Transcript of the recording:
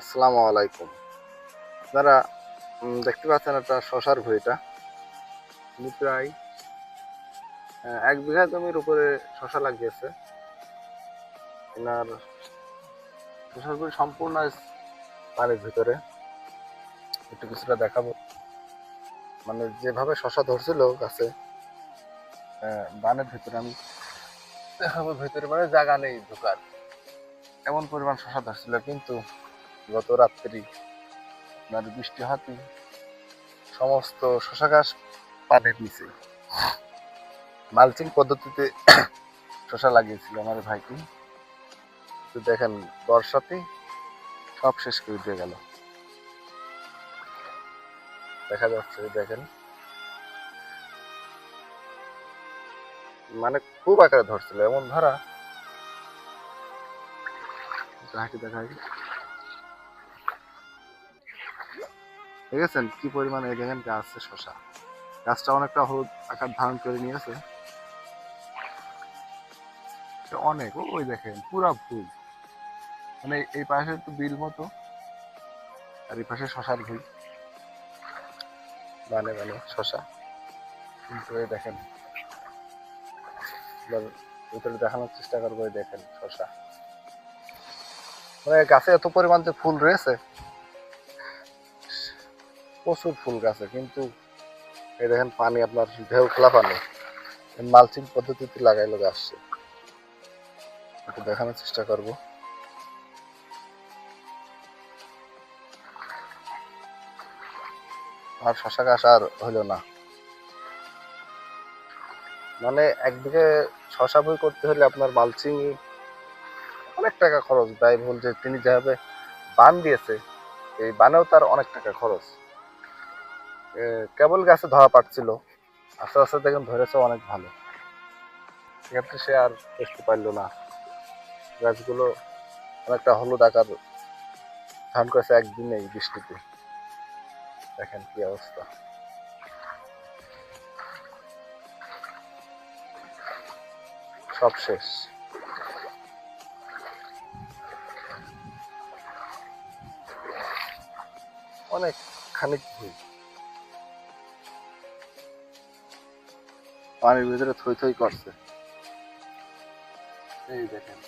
আসসালামু আলাইকুম। আপনারা দেখতে পাচ্ছেন একটা শশার ভুঁইটা প্রায় এক বিঘা জমির উপরে শশা লাগিয়েছে। এনার শশার ভুঁই সম্পূর্ণ পানির ভিতরে। একটু কিছুটা দেখাবো। মানে যেভাবে শশা ধরছিল গাছে বানের ভিতরে আমি দেখাবো, ভিতরে মানে জায়গা নেই ঢোকার। এমন পরিমাণ শশা ধরছিল, কিন্তু গত রাত্রি আপনার বৃষ্টি হাতি, সমস্ত শশা গাছ পানির নিচে। মালচিং পদ্ধতিতে শশা লাগিয়েছিল আমার ভাইকে তো দেখেন, বর্ষাতে সব শেষ করে দিয়ে গেল। দেখা যাচ্ছে দেখেন। মানে খুব আকারে ধরছিল, এমন ধরা। হাঁটি দেখা দেখেছেন কি পরিমাণে দেখেন গাছে শশা? গাছটা অনেকটা হলুদ আকার ধারণ করে নিয়েছে। অনেক, ওই দেখেন, পুরা ফুল। মানে এই পাশে একটু বিল মতো, আর এই পাশে শশার ভুল মানে মানে শশা। কিন্তু এই দেখেন ভিতরে দেখানোর চেষ্টা করব দেখেন শশা। মানে গাছে এত পরিমাণ যে ফুল রয়েছে প্রচুর ফুল গাছে কিন্তু এই দেখেন পানি আপনার ঢেউ খেলা পানি। মালচিং পদ্ধতিতে লাগাইলো গাছছে একটু দেখানোর চেষ্টা করব। আর শশা গাছ আর হইল না। মানে একদিকে শশা বই করতে হলে আপনার মালচিং অনেক টাকা খরচ। ব্যয়বহুল যে তিনি যেভাবে বান দিয়েছে, এই বানেও তার অনেক টাকা খরচ। কেবল গাছে ধরা পাচ্ছিল আস্তে আস্তে দেখেন ধরেছে অনেক ভালো। সেক্ষেত্রে সে আর বুঝতে পারল না। গাছগুলো অনেকটা হলুদ আকার ধান করেছে একদিনে এই বৃষ্টিতে। দেখেন কি অবস্থা। সব শেষ। অনেক খানিক ভুল। পানির ভিতরে থই থই করছে। এই দেখেন।